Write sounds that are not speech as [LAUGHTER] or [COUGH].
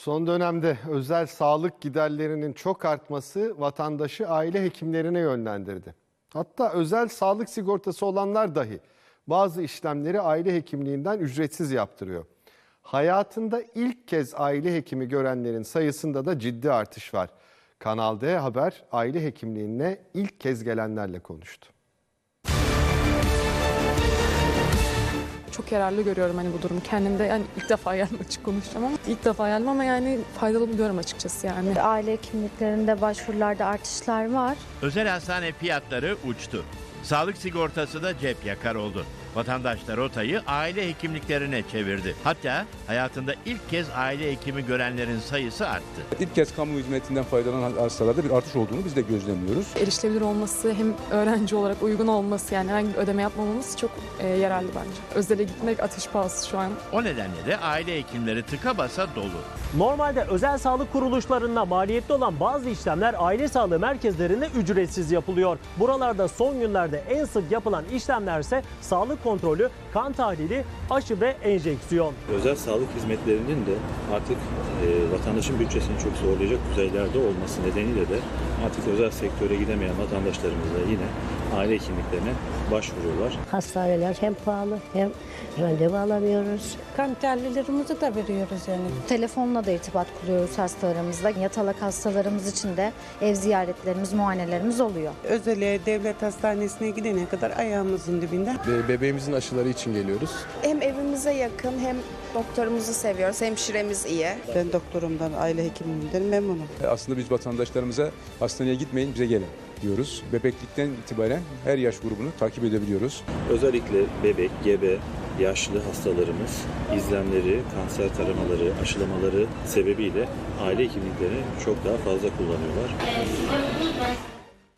Son dönemde özel sağlık giderlerinin çok artması vatandaşı aile hekimlerine yönlendirdi. Hatta özel sağlık sigortası olanlar dahi bazı işlemleri aile hekimliğinden ücretsiz yaptırıyor. Hayatında ilk kez aile hekimi görenlerin sayısında da ciddi artış var. Kanal D Haber aile hekimliğine ilk kez gelenlerle konuştu. Çok yararlı görüyorum hani bu durumu. Kendimde yani ilk defa geldim [LAUGHS] açık konuşacağım ama ilk defa geldim ama yani faydalı buluyorum açıkçası yani. Aile kimliklerinde başvurularda artışlar var. Özel hastane fiyatları uçtu. Sağlık sigortası da cep yakar oldu. Vatandaşlar rotayı aile hekimliklerine çevirdi. Hatta hayatında ilk kez aile hekimi görenlerin sayısı arttı. İlk kez kamu hizmetinden faydalanan hastalarda bir artış olduğunu biz de gözlemliyoruz. Erişilebilir olması hem öğrenci olarak uygun olması yani herhangi bir ödeme yapmamamız çok e, yararlı bence. Özele gitmek ateş pahası şu an. O nedenle de aile hekimleri tıka basa dolu. Normalde özel sağlık kuruluşlarında maliyetli olan bazı işlemler aile sağlığı merkezlerinde ücretsiz yapılıyor. Buralarda son günlerde en sık yapılan işlemlerse sağlık kontrolü, kan tahlili, aşı ve enjeksiyon. özel sağlık hizmetlerinin de artık e, vatandaşın bütçesini çok zorlayacak düzeylerde olması nedeniyle de artık özel sektöre gidemeyen vatandaşlarımız da yine aile hekimliklerine başvuruyorlar. Hastaneler hem pahalı hem randevu alamıyoruz. Kan tahlillerimizi de veriyoruz yani. Telefonla da irtibat kuruyoruz hastalarımızla. Yatalak hastalarımız için de ev ziyaretlerimiz, muayenelerimiz oluyor. Özele devlet hastanesine gidene kadar ayağımızın dibinde. Be- Bebeğimizin aşıları için geliyoruz. Hem evimize yakın hem doktorumuzu seviyoruz. Hemşiremiz iyi. Ben doktorumdan, aile hekimimden memnunum. E, Aslında biz vatandaşlarımıza hastaneye gitmeyin bize gelin diyoruz. Bebeklikten itibaren her yaş grubunu takip edebiliyoruz. Özellikle bebek, gebe, yaşlı hastalarımız izlemleri, kanser taramaları, aşılamaları sebebiyle aile hekimliklerini çok daha fazla kullanıyorlar.